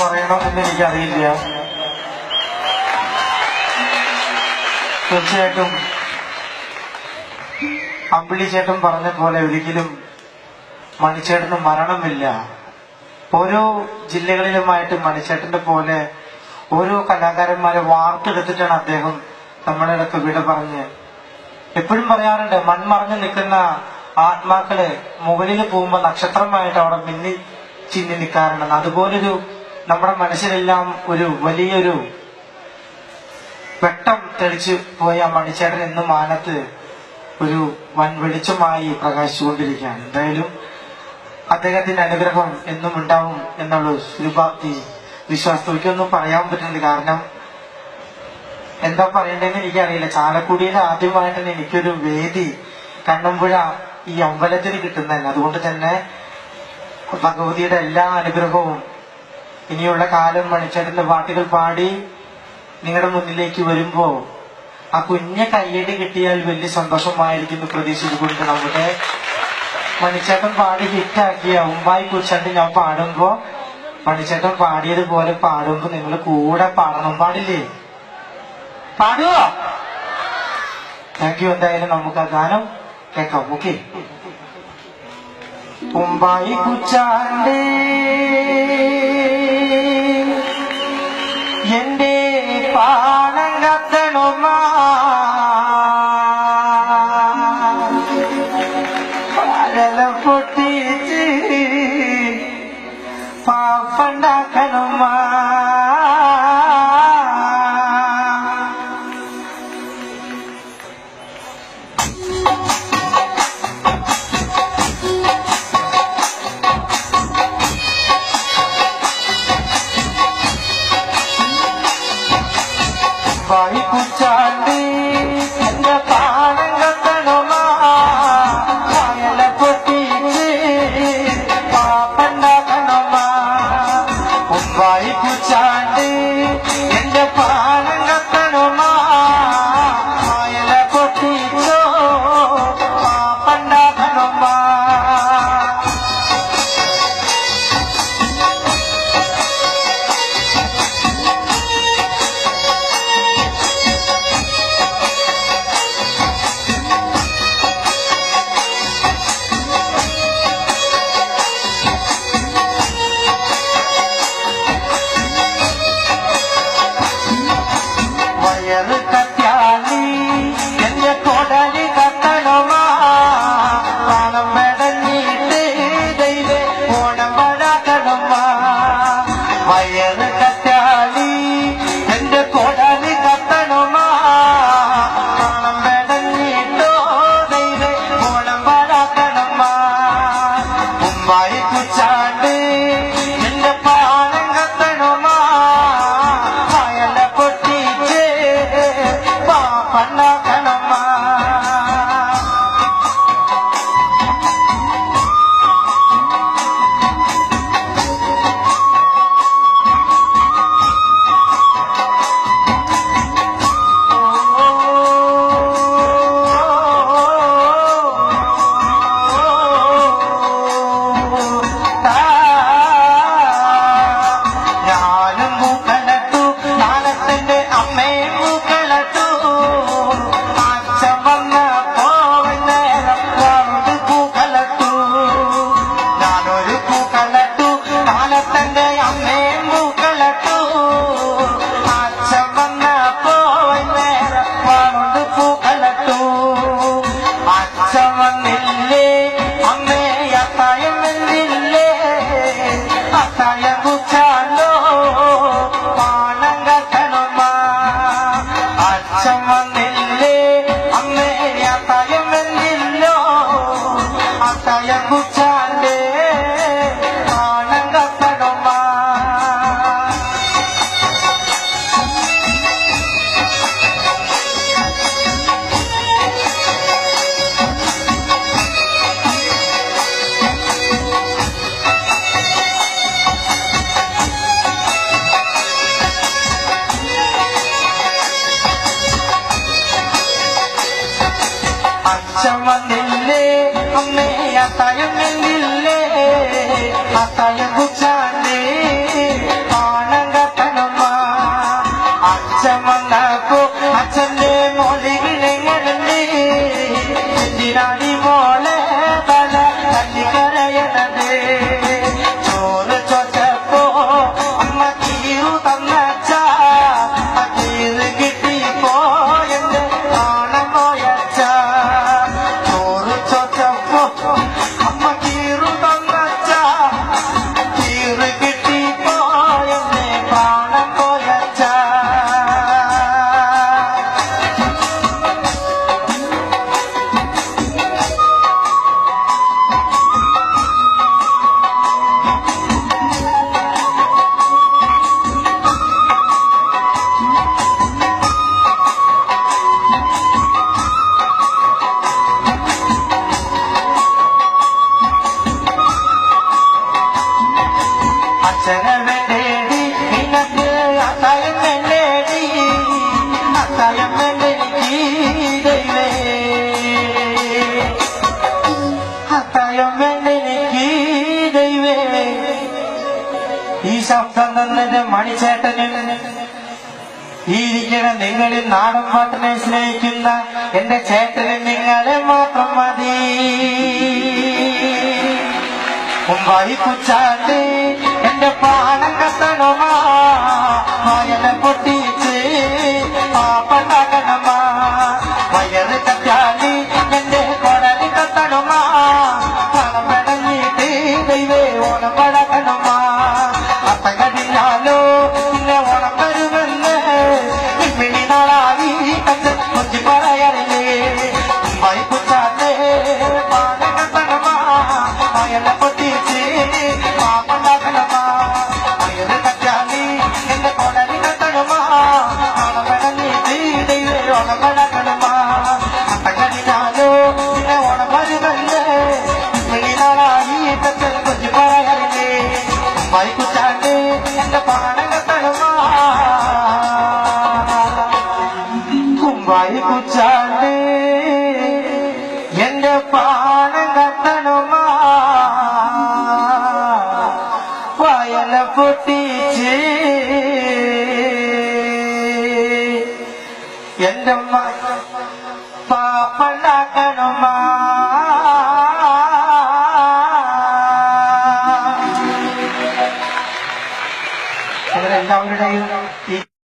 പറയണം എന്ന് എനിക്കറിയില്ല. തീർച്ചയായിട്ടും അമ്പിളി ചേട്ടൻ പറഞ്ഞ പോലെ ഒരിക്കലും മണിച്ചേട്ടന് മരണമില്ല. ഓരോ ജില്ലകളിലുമായിട്ട് മണിച്ചേട്ടന്റെ പോലെ ഓരോ കലാകാരന്മാരെ വാർത്തെടുത്തിട്ടാണ് അദ്ദേഹം നമ്മുടെ അടുത്ത് വിട പറഞ്ഞ്. എപ്പോഴും പറയാറുണ്ട് മൺമറഞ്ഞു നിൽക്കുന്ന ആത്മാക്കൾ മുകളിൽ പോകുമ്പോ നക്ഷത്രമായിട്ട് അവിടെ മിന്നി ചിന്നി നിൽക്കാറുണ്ടെന്ന് അതുപോലൊരു നമ്മുടെ മനസ്സിലെല്ലാം ഒരു വലിയൊരു വെട്ടം തെളിച്ചു പോയ മണിച്ചേട്ടൻ എന്നും മാനത്ത് ഒരു വൻ വെളിച്ചമായി പ്രകാശിച്ചുകൊണ്ടിരിക്കുകയാണ്. എന്തായാലും അദ്ദേഹത്തിന്റെ അനുഗ്രഹം എന്നും ഉണ്ടാവും എന്നുള്ള ശുഭാപ്തി വിശ്വാസത്തിലേക്കൊന്നും പറയാൻ പറ്റുന്നില്ല. കാരണം എന്താ പറയണ്ടെന്ന് എനിക്കറിയില്ല. ചാലക്കുടിയിൽ ആദ്യമായിട്ടാണ് എനിക്കൊരു വേദി കണ്ണമ്പുഴ ഈ അമ്പലത്തിൽ കിട്ടുന്നതല്ല. അതുകൊണ്ട് തന്നെ ഭഗവതിയുടെ എല്ലാ അനുഗ്രഹവും ഇനിയുള്ള കാലം മണിച്ചേട്ടന്റെ പാട്ടുകൾ പാടി നിങ്ങളുടെ മുന്നിലേക്ക് വരുമ്പോ ആ കുഞ്ഞ കയ്യടി കിട്ടിയാൽ വലിയ സന്തോഷമായിരിക്കും പ്രതീക്ഷിച്ചുകൊണ്ട് നമ്മുടെ മണിച്ചേട്ടൻ പാടി ഹിറ്റാക്കിയ ഉമ്പായി കുറിച്ചാണ്ട് ഞാൻ പാടുമ്പോ മണിച്ചേട്ടൻ പാടിയതുപോലെ പാടുമ്പോ നിങ്ങൾ കൂടെ പാടണം. പാടില്ലേ? പാടുവോ? Thank you. എന്തായാലും നമുക്ക് ആ ഗാനം കേൾക്കാം. ഓക്കെ. ഉമ്പായി കുച്ചാണ്ട് about നാളത്തിന്റെ അമ്മയും മൂക്കളട്ടു അച്ഛൻ വന്ന പോവന്നേരം രണ്ട് പൂക്കളട്ടു. അച്ഛൻ വന്നില്ലേ? അമ്മേ അത്തായം വന്നില്ലേ? അത്തായം അമ്മേ അത്തായം വന്നില്ലേ അത്തായം കുച്ചാണ്ടേ പാണം ഈ നിങ്ങളിൽ നാടൻ പാട്ടിനെ സ്നേഹിക്കുന്ന എന്റെ ചേട്ടന് നിങ്ങളെ മാത്രം മതി. വൈപ്പുച്ചാട്ടി എന്റെ പാടം കത്തണമാ. വൈകുച്ചാണ്ട് എന്റെ പാണം കത്തണമാ വയല പൊട്ടിച്ച് എന്റെ